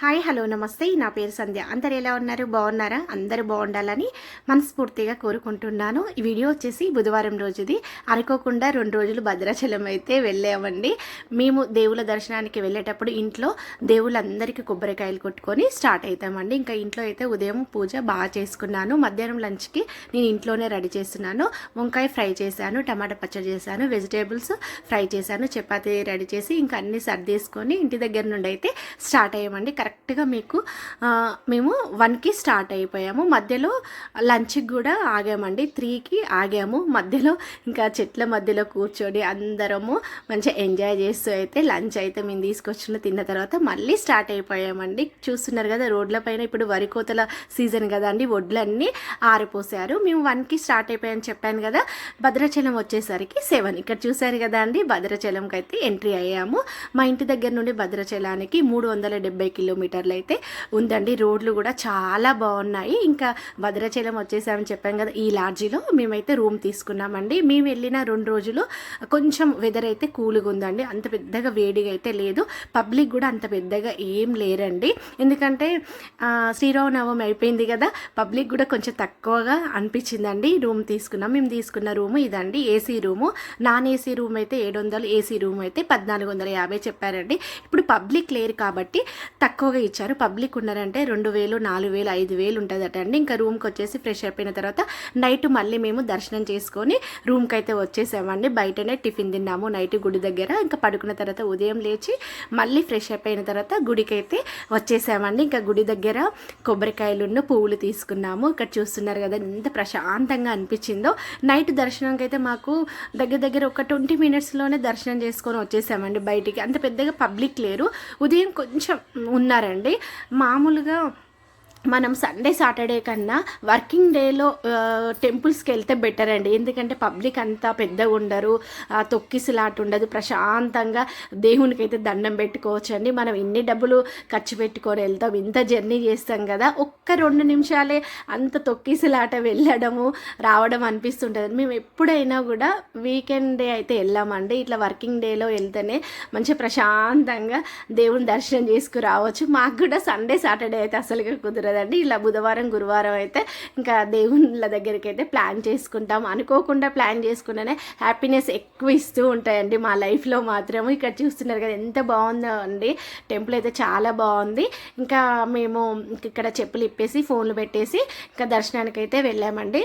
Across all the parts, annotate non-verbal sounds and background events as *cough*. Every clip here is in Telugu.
హాయ్ హలో నమస్తే. నా పేరు సంధ్య. అందరు ఎలా ఉన్నారు? బాగున్నారా? అందరూ బాగుండాలని మనస్ఫూర్తిగా కోరుకుంటున్నాను. ఈ వీడియో వచ్చేసి బుధవారం రోజుది. అనుకోకుండా రెండు రోజులు భద్రాచలం అయితే వెళ్ళామండి. మేము దేవుల దర్శనానికి వెళ్ళేటప్పుడు ఇంట్లో దేవుళ్ళందరికీ కొబ్బరికాయలు కొట్టుకొని స్టార్ట్ అవుతామండి ఇంకా ఇంట్లో అయితే ఉదయం పూజ బాగా చేసుకున్నాను. మధ్యాహ్నం లంచ్కి నేను ఇంట్లోనే రెడీ చేస్తున్నాను. వంకాయ ఫ్రై చేశాను టమాటా పచ్చడి చేశాను వెజిటేబుల్స్ ఫ్రై చేశాను చపాతీ రెడీ చేసి ఇంకా అన్ని సర్దేసుకొని ఇంటి దగ్గర నుండి అయితే స్టార్ట్ అయ్యామండి. కరెక్ట్గా మీకు మేము వన్కి స్టార్ట్ అయిపోయాము. మధ్యలో లంచ్కి కూడా ఆగామండి. త్రీకి ఆగాము. మధ్యలో ఇంకా చెట్ల మధ్యలో కూర్చొని అందరము మంచిగా ఎంజాయ్ చేస్తూ అయితే లంచ్ అయితే మేము తీసుకొచ్చిన తిన్న తర్వాత మళ్ళీ స్టార్ట్ అయిపోయామండి. చూస్తున్నారు కదా రోడ్ల పైన ఇప్పుడు వరి కోతల సీజన్ కదా అండి. వడ్లన్నీ ఆరిపోసారు. మేము వన్కి స్టార్ట్ అయిపోయామని చెప్పాను కదా భద్రాచలం వచ్చేసరికి సెవెన్. ఇక్కడ చూసారు కదా అండి భద్రాచలంకి అయితే ఎంట్రీ అయ్యాము. మా ఇంటి దగ్గర నుండి భద్రాచలానికి మూడు వందల డెబ్బై కిలోమీటర్లు అయితే ఉందండి. రోడ్లు కూడా చాలా బాగున్నాయి. ఇంకా భద్రాచలం వచ్చేసామని చెప్పాం కదా ఈ లాడ్జీలో మేమైతే రూమ్ తీసుకున్నామండి. మేము వెళ్ళిన రెండు రోజులు కొంచెం వెదర్ అయితే కూల్గా ఉందండి. అంత పెద్దగా వేడిగా అయితే లేదు. పబ్లిక్ కూడా అంత పెద్దగా ఏం లేరండి. ఎందుకంటే శ్రీరామనవమి అయిపోయింది కదా పబ్లిక్ కూడా కొంచెం తక్కువగా అనిపించిందండి. రూమ్ తీసుకున్నాం. మేము తీసుకున్న రూము ఇదండి AC room. Non AC room అయితే ఏడు వందలు ఏసీ రూమ్ అయితే పద్నాలుగు వందల యాభై చెప్పారండి. ఇప్పుడు పబ్లిక్ లేరు కాబట్టి తక్కువ ఎక్కువగా ఇచ్చారు. పబ్లిక్ ఉన్నారంటే రెండు వేలు నాలుగు వేలు ఐదు వేలు ఉంటుందట అండి. ఇంకా రూమ్కి వచ్చేసి ఫ్రెష్ అయిపోయిన తర్వాత నైట్ మళ్ళీ మేము దర్శనం చేసుకొని రూమ్కి అయితే వచ్చేసామండి. బయటనే టిఫిన్ తిన్నాము నైట్ గుడి దగ్గర. ఇంకా పడుకున్న తర్వాత ఉదయం లేచి మళ్ళీ ఫ్రెష్ అయిపోయిన తర్వాత గుడికి అయితే వచ్చేసామండి. ఇంకా గుడి దగ్గర కొబ్బరికాయలున్న పువ్వులు తీసుకున్నాము. ఇక్కడ చూస్తున్నారు కదా ఎంత ప్రశాంతంగా అనిపించిందో. నైట్ దర్శనంకి అయితే మాకు దగ్గర దగ్గర ఒక ట్వంటీ మినిట్స్లోనే దర్శనం చేసుకొని వచ్చేసామండి బయటికి. అంత పెద్దగా పబ్లిక్ లేరు. ఉదయం కొంచెం ఉన్నారండి మామూలుగా మనం సండే సాటర్డే కన్నా వర్కింగ్ డేలో టెంపుల్స్కి వెళ్తే బెటర్ అండి. ఎందుకంటే పబ్లిక్ అంతా పెద్దగా ఉండరు ఆ, తొక్కిసలాట ఉండదు. ప్రశాంతంగా దేవునికి అయితే దండం పెట్టుకోవచ్చు అండి మనం ఇన్ని డబ్బులు ఖర్చు పెట్టుకొని వెళ్తాం ఇంత జర్నీ చేస్తాం కదా ఒక్క రెండు నిమిషాలే అంత తొక్కిసలాట వెళ్ళడము రావడం అనిపిస్తుంటుంది. మేము ఎప్పుడైనా కూడా వీకెండ్ డే అయితే వెళ్ళామండి. ఇట్లా వర్కింగ్ డేలో వెళ్తేనే మంచి ప్రశాంతంగా దేవుని దర్శనం చేసుకురావచ్చు. మాకు కూడా సండే సాటర్డే అయితే అసలుగా కుదరదండి ఇలా బుధవారం గురువారం అయితే ఇంకా దేవుళ్ళ దగ్గరికి అయితే ప్లాన్ చేసుకుంటాం. అనుకోకుండా ప్లాన్ చేసుకుంటేనే హ్యాపీనెస్ ఎక్కువ ఇస్తూ ఉంటాయండి మా లైఫ్లో మాత్రం ఇక్కడ చూస్తున్నారు కదా ఎంత బాగుందో అండి టెంపుల్ అయితే చాలా బాగుంది. ఇంకా మేము ఇక్కడ చెప్పులు ఇప్పేసి ఫోన్లు పెట్టేసి ఇంకా దర్శనానికి అయితే వెళ్ళామండి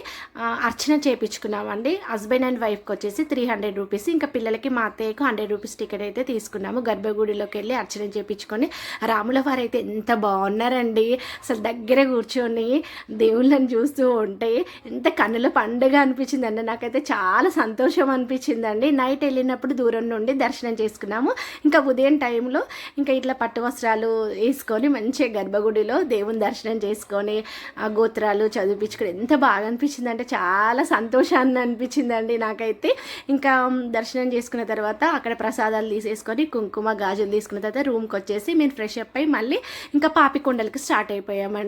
అర్చన చేయించుకున్నామండి హస్బెండ్ అండ్ వైఫ్కి వచ్చేసి త్రీ హండ్రెడ్ రూపీస్. ఇంకా పిల్లలకి మా అత్తయ్యకు హండ్రెడ్ రూపీస్ టికెట్ అయితే తీసుకున్నాము. గర్భగుడిలోకి వెళ్ళి అర్చన చేయించుకొని రాముల వారు అయితే ఎంత బాగున్నారండి. అసలు దగ్గర కూర్చొని దేవుళ్ళని చూస్తూ ఉంటే ఎంత కన్నుల పండుగ అనిపించిందండి. నాకైతే చాలా సంతోషం అనిపించిందండి. నైట్ వెళ్ళినప్పుడు దూరం నుండి దర్శనం చేసుకున్నాము. ఇంకా ఉదయం టైంలో ఇంకా ఇట్లా పట్టు వస్త్రాలు వేసుకొని మంచిగా గర్భగుడిలో దేవుని దర్శనం చేసుకొని ఆ గోత్రాలు చదివించుకొని ఎంత బాగా అనిపించింది అంటే చాలా సంతోషాన్ని అనిపించిందండి నాకైతే. ఇంకా దర్శనం చేసుకున్న తర్వాత అక్కడ ప్రసాదాలు తీసేసుకొని కుంకుమ గాజులు తీసుకున్న తర్వాత రూమ్కి వచ్చేసి మేము ఫ్రెష్ అప్ అయ్యి మళ్ళీ ఇంకా పాపికొండలకి స్టార్ట్ అయిపోయామండి.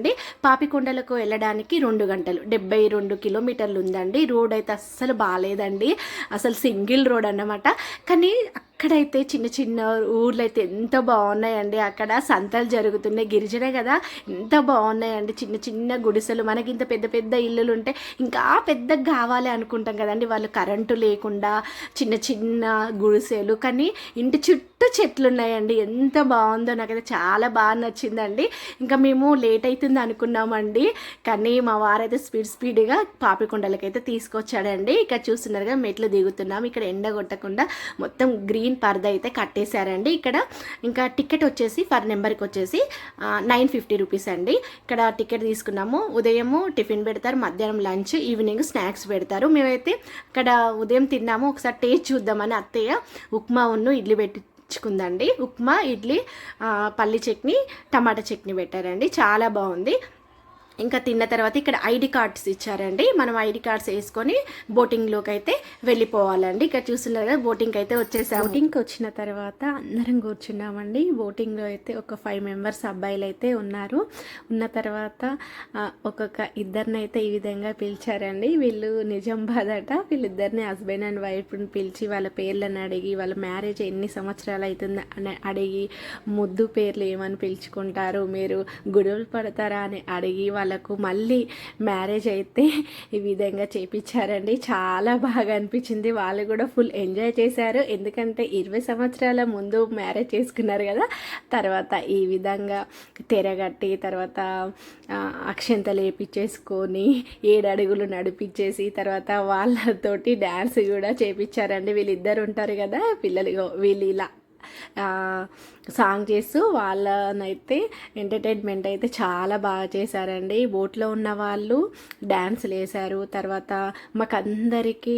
పాపికొండలకు వెళ్ళడానికి రెండు గంటలు. డెబ్బై రెండు కిలోమీటర్లు ఉందండి. రోడ్ అయితే అస్సలు బాగాలేదండి అసలు సింగిల్ రోడ్ అన్నమాట. కానీ అక్కడైతే చిన్న చిన్న ఊర్లు అయితే ఎంత బాగున్నాయండి. అక్కడ సంతలు జరుగుతున్నాయి. గిరిజనే కదా ఎంత బాగున్నాయండి. చిన్న చిన్న గుడిసెలు మనకి ఇంత పెద్ద పెద్ద ఇల్లులు ఉంటే ఇంకా పెద్దగా కావాలి అనుకుంటాం కదండి. వాళ్ళు కరెంటు లేకుండా చిన్న చిన్న గుడిసెలు కానీ ఇంటి చుట్టూ చెట్లు ఉన్నాయండి ఎంత బాగుందో నాకైతే చాలా బాగా నచ్చిందండి. ఇంకా మేము లేట్ అవుతుంది అనుకున్నామండి. కానీ మా వారైతే స్పీడ్ స్పీడ్గా పాపికొండలకైతే తీసుకొచ్చాడండి. ఇక్కడ చూస్తున్నారుగా మెట్లు దిగుతున్నాం. ఇక్కడ ఎండ కొట్టకుండా మొత్తం గ్రీన్ పరద అయితే కట్టేశారండి. ఇక్కడ ఇంకా టికెట్ వచ్చేసి పర్ నెంబర్కి వచ్చేసి నైన్ ఫిఫ్టీ రూపీస్ అండి. ఇక్కడ టికెట్ తీసుకున్నాము. ఉదయము టిఫిన్ పెడతారు మధ్యాహ్నం లంచ్ ఈవినింగ్ స్నాక్స్ పెడతారు. మేమైతే ఇక్కడ ఉదయం తిన్నాము. ఒకసారి టేస్ట్ చూద్దామని అత్తయ్య ఉప్మా ఉన్ను ఇడ్లీ పెట్టి తెచ్చుకుందండి ఉప్మా ఇడ్లీ పల్లి చట్నీ టమాటా చట్నీ పెట్టారండి. చాలా బాగుంది. ఇంకా తిన్న తర్వాత ఇక్కడ ఐడి కార్డ్స్ ఇచ్చారండి. మనం ఐడి కార్డ్స్ వేసుకొని బోటింగ్లోకి అయితే వెళ్ళిపోవాలండి. ఇక్కడ చూస్తున్నారు కదా బోటింగ్కి అయితే వచ్చేసాం బోటింగ్కి వచ్చిన తర్వాత అందరం కూర్చున్నామండి. బోటింగ్లో అయితే ఒక ఫైవ్ మెంబర్స్ అబ్బాయిలు అయితే ఉన్నారు. ఉన్న తర్వాత ఒక్కొక్క ఇద్దరిని అయితే ఈ విధంగా పిలిచారండి. వీళ్ళు నిజం బాధట వీళ్ళిద్దరిని హస్బెండ్ అండ్ వైఫ్ని పిలిచి వాళ్ళ పేర్లను అడిగి వాళ్ళ మ్యారేజ్ ఎన్ని సంవత్సరాలు అవుతుంది అని అడిగి ముద్దు పేర్లు ఏమని పిలుచుకుంటారు మీరు గొడవలు పడతారా అని అడిగి వాళ్ళ వాళ్ళకు మళ్ళీ మ్యారేజ్ అయితే ఈ విధంగా చేపించారండి. చాలా బాగా అనిపించింది. వాళ్ళు కూడా ఫుల్ ఎంజాయ్ చేశారు. ఎందుకంటే ఇరవై సంవత్సరాల ముందు మ్యారేజ్ చేసుకున్నారు కదా. తర్వాత ఈ విధంగా తెరగట్టి తర్వాత అక్షంత అక్షంతలు వేపించేసుకొని ఏడు అడుగులు నడిపించేసి తర్వాత వాళ్ళతోటి డ్యాన్స్ కూడా చేపించారండి. వీళ్ళిద్దరు ఉంటారు కదా పిల్లలు వీళ్ళు ఇలా సాంగ్ చేస్తూ వాళ్ళనైతే ఎంటర్టైన్మెంట్ అయితే చాలా బాగా చేశారండి. బోట్లో ఉన్న వాళ్ళు డ్యాన్సులు వేశారు తర్వాత మాకు అందరికీ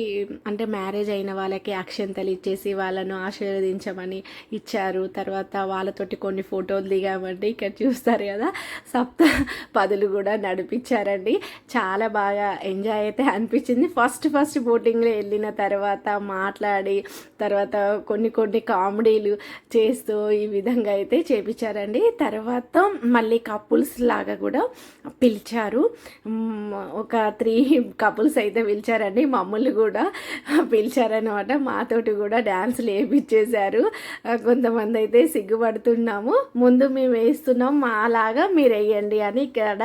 అంటే మ్యారేజ్ అయిన వాళ్ళకి అక్షంతలు ఇచ్చేసి వాళ్ళను ఆశీర్వదించమని ఇచ్చారు. తర్వాత వాళ్ళతోటి కొన్ని ఫోటోలు దిగామండి. ఇక్కడ చూస్తారు కదా సప్త పదులు కూడా నడిపించారండి. చాలా బాగా ఎంజాయ్ అయితే అనిపించింది. ఫస్ట్ ఫస్ట్ బోటింగ్లో వెళ్ళిన తర్వాత మాట్లాడి తర్వాత కొన్ని కొన్ని కామెడీలు చేస్తూ ఇవి విధంగా అయితే చేపించారండి. తర్వాత మళ్ళీ కపుల్స్ లాగా కూడా పిలిచారు. ఒక త్రీ కపుల్స్ అయితే పిలిచారండి. మమ్మల్ని కూడా పిలిచారనమాట మాతోటి కూడా డ్యాన్స్లు వేయించేశారు కొంతమంది అయితే సిగ్గుపడుతున్నాము. ముందు మేము వేస్తున్నాం మాలాగా మీరు వేయండి అని ఇక్కడ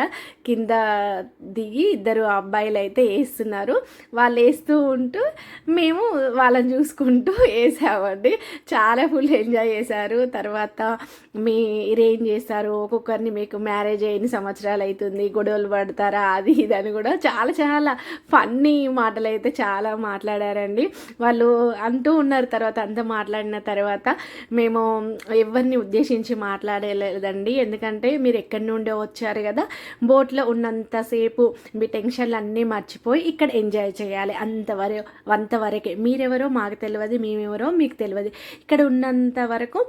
కింద దిగి ఇద్దరు అబ్బాయిలు అయితే వేస్తున్నారు. వాళ్ళు వేస్తూ ఉంటూ మేము వాళ్ళని చూసుకుంటూ *laughs* వేసామండి. చాలా ఫుల్ ఎంజాయ్ చేశారు. తర్వాత తర్వాత మీరేం చేస్తారు ఒక్కొక్కరిని మీకు మ్యారేజ్ అయిన సంవత్సరాలు అవుతుంది గొడవలు పడతారా? అది ఇది అని కూడా చాలా చాలా ఫన్నీ మాటలు అయితే చాలా మాట్లాడారండి. వాళ్ళు అంటూ ఉన్నారు తర్వాత అంత మాట్లాడిన తర్వాత మేము ఎవరిని ఉద్దేశించి మాట్లాడలేదండి. ఎందుకంటే మీరు ఎక్కడి నుండో వచ్చారు కదా బోట్లో ఉన్నంతసేపు మీ టెన్షన్లు అన్నీ మర్చిపోయి ఇక్కడ ఎంజాయ్ చేయాలి. అంతవరకు అంతవరకే మీరెవరో మాకు తెలియదు మేమెవరో మీకు తెలియదు ఇక్కడ ఉన్నంత వరకు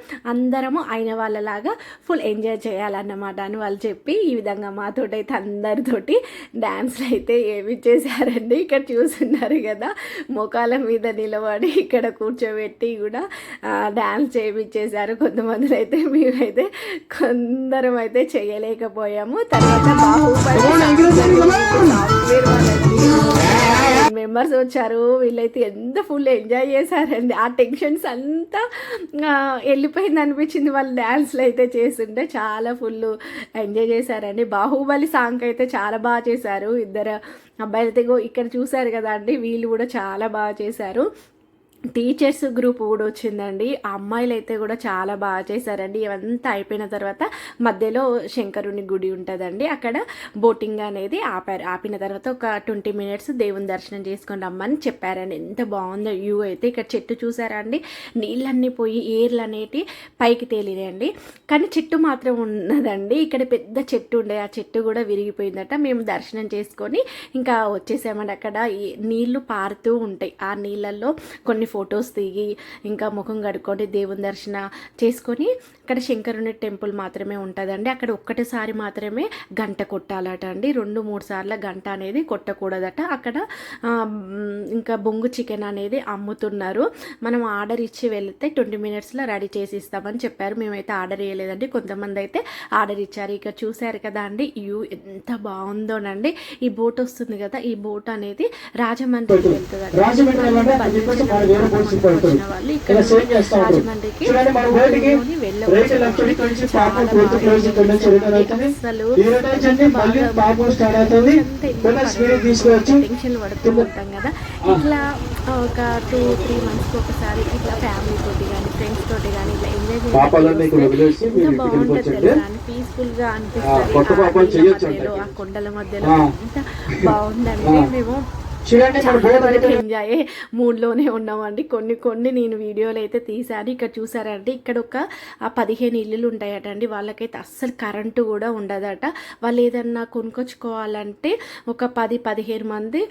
అందరము అయిన వాళ్ళలాగా ఫుల్ ఎంజాయ్ చేయాలన్నమాట అని వాళ్ళు చెప్పి ఈ విధంగా మాతోటైతే అందరితోటి డ్యాన్స్లు అయితే ఏమి చేశారండి. ఇక్కడ చూస్తున్నారు కదా ముఖాల మీద నిలబడి ఇక్కడ కూర్చోబెట్టి కూడా డ్యాన్స్ చేయించేశారు. కొంతమంది అయితే మేమైతే కొందరం అయితే చేయలేకపోయాము. తర్వాత బాహుబలి మెంబర్స్ వచ్చారు. వీళ్ళైతే ఎంత ఫుల్ ఎంజాయ్ చేశారండి. ఆ టెన్షన్స్ అంతా వెళ్ళిపోయింది అనిపించింది. వాళ్ళు డ్యాన్స్లు అయితే చేస్తుంటే చాలా ఫుల్ ఎంజాయ్ చేశారండి. బాహుబలి సాంగ్ అయితే చాలా బాగా చేశారు. ఇద్దరు అబ్బాయిలతో ఇక్కడ చూశారు కదా అండి. వీళ్ళు కూడా చాలా బాగా చేశారు. టీచర్స్ గ్రూప్ కూడా వచ్చిందండి. ఆ అమ్మాయిలు అయితే కూడా చాలా బాగా చేశారండి. ఇవంతా అయిపోయిన తర్వాత మధ్యలో శంకరుని గుడి ఉంటుందండి. అక్కడ బోటింగ్ అనేది ఆపారు. ఆపిన తర్వాత ఒక ట్వంటీ మినిట్స్ దేవుని దర్శనం చేసుకొని రమ్మని చెప్పారండి. ఎంత బాగుందో వ్యూ అయితే ఇక్కడ చెట్టు చూసారా అండి? నీళ్ళన్నీ పోయి ఏర్లు అనేటి పైకి తేలినాయండి. కానీ చెట్టు మాత్రం ఉన్నదండి. ఇక్కడ పెద్ద చెట్టు ఉండే. ఆ చెట్టు కూడా విరిగిపోయిందట. మేము దర్శనం చేసుకొని ఇంకా వచ్చేసామండి. అక్కడ ఈ నీళ్ళు పారుతూ ఉంటాయి. ఆ నీళ్ళల్లో కొన్ని ఫొటోస్ దిగి ఇంకా ముఖం కడుక్కొని దేవుని దర్శన చేసుకొని అక్కడ శంకరుని టెంపుల్ మాత్రమే ఉంటుందండి. అక్కడ ఒక్కటిసారి మాత్రమే గంట కొట్టాలట అండి. రెండు మూడు సార్లు గంట అనేది కొట్టకూడదట. అక్కడ ఇంకా బొంగు చికెన్ అనేది అమ్ముతున్నారు. మనం ఆర్డర్ ఇచ్చి వెళ్తే ట్వంటీ మినిట్స్లో రెడీ చేసి ఇస్తామని చెప్పారు. మేమైతే ఆర్డర్ చేయలేదండి కొంతమంది అయితే ఆర్డర్ ఇచ్చారు. ఇక చూశారు కదా అండి వ్యూ ఎంత బాగుందోనండి. ఈ బోట్ వస్తుంది కదా ఈ బోట్ అనేది రాజమండ్రి వెళ్ళండి పడుతుంది వాళ్ళు ఇక్కడ రాజమండ్రికి. రేటు లెఫ్ట్ నుంచి పాపం పూర్తి బాగా క్లోజ్ ఇక్కడ నుంచి రిటర్న్ అవుతుంది అసలు ఈ వచ్చండి మళ్ళీ పాపం స్టార్ట్ అవుతుంది కొంచెం స్పీడ్ టెన్షన్ పడుతూ ఉంటాం కదా ఇట్లా ఒక టూ త్రీ మంత్స్కి ఒకసారి ఇట్లా ఫ్యామిలీ తోటి కానీ ఫ్రెండ్స్ తోటి కానీ ఇట్లా ఎంజాయ్ ఇంటికి బాగుంటుంది. తెలుసా పీస్ఫుల్గా అనిపిస్తుంది ఆ కొండల మధ్యలో. ఎంత బాగుందండి ఆ. మేము ఎంజాయ్ మూడ్లోనే ఉన్నామండి. కొన్ని కొన్ని నేను వీడియోలు అయితే తీశాను. ఇక్కడ చూసారంటే ఇక్కడ ఒక ఆ పదిహేను ఇల్లులు ఉంటాయట అండి వాళ్ళకైతే అస్సలు కరెంటు కూడా ఉండదట. వాళ్ళు ఏదన్నా కొనుక్కొచ్చుకోవాలంటే ఒక పది పదిహేను మంది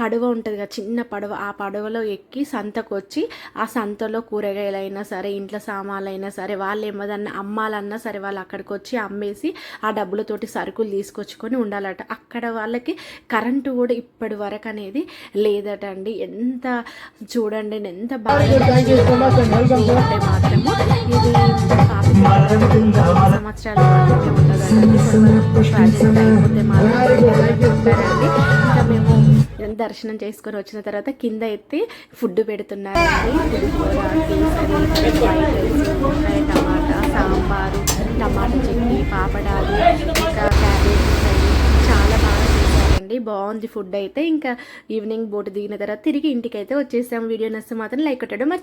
పడవ ఉంటుంది కదా చిన్న పడవ. ఆ పడవలో ఎక్కి సంతకు వచ్చి ఆ సంతలో కూరగాయలైనా సరే ఇంట్లో సామాన్లైనా సరే వాళ్ళు ఏమదన్నా అమ్మాలన్నా సరే వాళ్ళు అక్కడికి వచ్చి అమ్మేసి ఆ డబ్బులతోటి సరుకులు తీసుకొచ్చుకొని ఉండాలట. అక్కడ వాళ్ళకి కరెంటు కూడా ఇప్పటి వరకు అనేది లేదట అండి ఎంత చూడండి ఎంత బాగా ఉంటే మాత్రము ఇది సంవత్సరాల మాత్రమే మాత్రం ఇంకా మేము దర్శనం చేసుకొని వచ్చిన తర్వాత కింద అయితే ఫుడ్ వంకాయ టమాటా సాంబారు టమాటా చట్నీ పాపడాలు ఇంకా క్యాబేజ్ అండి. బాగుంది ఫుడ్ అయితే. ఇంకా ఈవినింగ్ బోట్ దిగిన తర్వాత తిరిగి ఇంటికి అయితే వచ్చేసాం. వీడియో నచ్చితే మాత్రం లైక్ కొట్టడం మర్చిపో